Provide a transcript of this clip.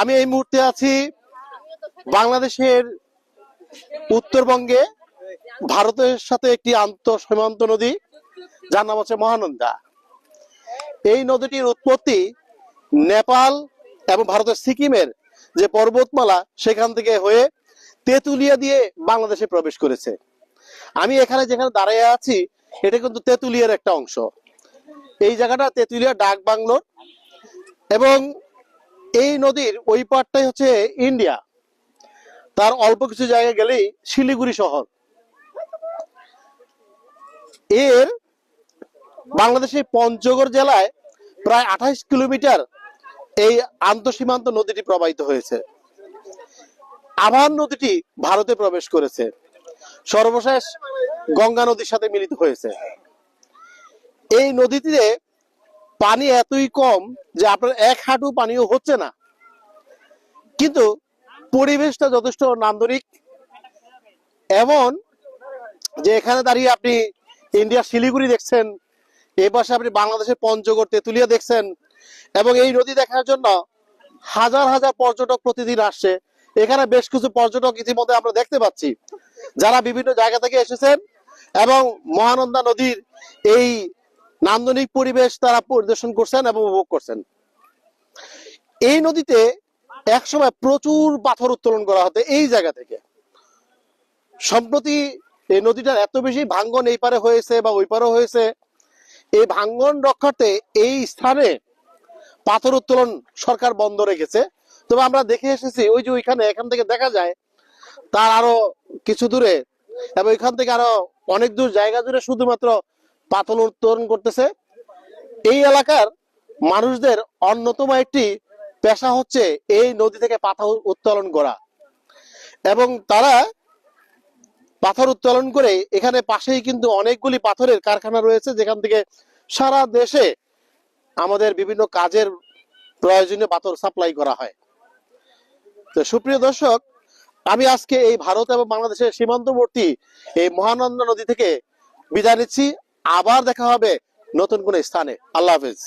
আমি এই মুহূর্তে আছি বাংলাদেশের উত্তরবঙ্গে, ভারতের সাথে একটি আন্ত, সীমান্ত নদী, যার নাম হচ্ছে মহানন্দা। এই নদীটির উৎপত্তি নেপাল এবং ভারতের সিকিমের যে পর্বতমালা, সেখান থেকে হয়ে তেঁতুলিয়া দিয়ে বাংলাদেশে প্রবেশ করেছে। আমি এখানে যেখানে দাঁড়িয়ে আছি, এটা কিন্তু তেঁতুলিয়ার একটা অংশ। এই জায়গাটা তেঁতুলিয়া ডাক বাংলোর এবং এই নদীর ওই পারটাই হচ্ছে ইন্ডিয়া। তার অল্প কিছু জায়গা গেলেই শিলিগুড়ি শহর। এর বাংলাদেশের পঞ্চগড় জেলায় প্রায় আঠাইশ কিলোমিটার এই আন্তঃসীমান্ত নদীটি প্রবাহিত হয়েছে। আভান নদীটি ভারতে প্রবেশ করেছে। সর্বশেষ গঙ্গা নদীর সাথে মিলিত হয়েছে। এই নদীটিতে পানি এতই কম যে আপনার এক হাঁটু পানিও হচ্ছে না। কিন্তু পরিবেশটা যথেষ্ট নান্দনিক এমন যে এখানে দাঁড়িয়ে আপনি ইন্ডিয়ার শিলিগুড়ি দেখছেন এই পাশে আপনি বাংলাদেশের পঞ্চগড়, তেঁতুলিয়া দেখছেন এবং এই নদী দেখার জন্য হাজার হাজার পর্যটক প্রতিদিন আসছে। এখানে বেশ কিছু পর্যটক ইতিমধ্যে আমরা দেখতে পাচ্ছি, যারা বিভিন্ন জায়গা থেকে এসেছেন এবং মহানন্দা নদীর এই নান্দনিক পরিবেশ তারা পরিদর্শন করছেন এবং উপভোগ করছেন। এই নদীতে একসময় প্রচুর পাথর উত্তোলন করা হতো এই জায়গা থেকে। সম্প্রতি এই নদীটার এত বেশি ভাঙ্গন এই পারে হয়েছে বা ওই পারে হয়েছে, এই ভাঙ্গন রক্ষার্থে এই স্থানে পাথর উত্তোলন সরকার বন্ধ রেখেছে। তবে আমরা দেখে এসেছি, ওই যে ওইখানে এখান থেকে দেখা যায়, তার আরও কিছু দূরে এবং এখান থেকে আরও অনেক দূর জায়গা জুড়ে শুধুমাত্র পাথর উত্তোলন করতেছে। এই এলাকার মানুষদের অন্যতম একটি পেশা হচ্ছে এই নদী থেকে পাথর উত্তোলন করা। এবং তারা পাথর উত্তোলন করে এখানে পাশেই কিন্তু অনেকগুলি পাথরের কারখানা রয়েছে, যেখান থেকে সারা দেশে আমাদের বিভিন্ন কাজের প্রয়োজনীয় পাথর সাপ্লাই করা হয়। তো সুপ্রিয় দর্শক, আমি আজকে এই ভারত এবং বাংলাদেশের সীমান্তবর্তী এই মহানন্দা নদী থেকে বিদায় নিচ্ছি। আবার দেখা হবে নতুন কোন স্থানে। আল্লাহ হাফেজ।